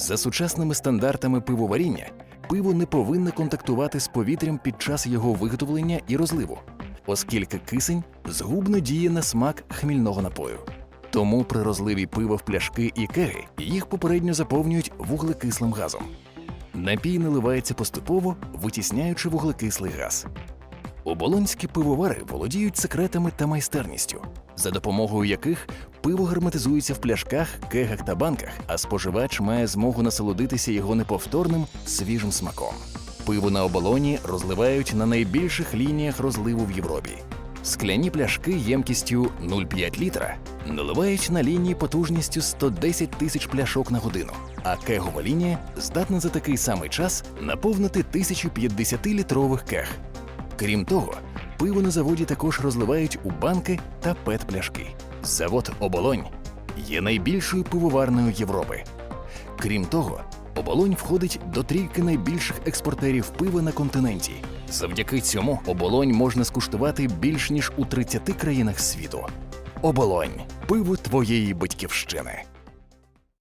За сучасними стандартами пивоваріння, пиво не повинне контактувати з повітрям під час його виготовлення і розливу, оскільки кисень згубно діє на смак хмільного напою. Тому при розливі пива в пляшки і кеги їх попередньо заповнюють вуглекислим газом. Напій наливається поступово, витісняючи вуглекислий газ. Оболонські пивовари володіють секретами та майстерністю, за допомогою яких пиво герметизується в пляшках, кегах та банках, а споживач має змогу насолодитися його неповторним свіжим смаком. Пиво на оболоні розливають на найбільших лініях розливу в Європі. Скляні пляшки ємкістю 0,5 літра наливають на лінії потужністю 110 тисяч пляшок на годину, а кегова лінія здатна за такий самий час наповнити 1050-літрових keг. Крім того, пиво на заводі також розливають у банки та пет-пляшки. Завод Оболонь є найбільшою пивоварною Європи. Крім того, Оболонь входить до трійки найбільших експортерів пива на континенті. Завдяки цьому оболонь можна скуштувати більш ніж у 30 країнах світу. Оболонь пиво твоєї батьківщини.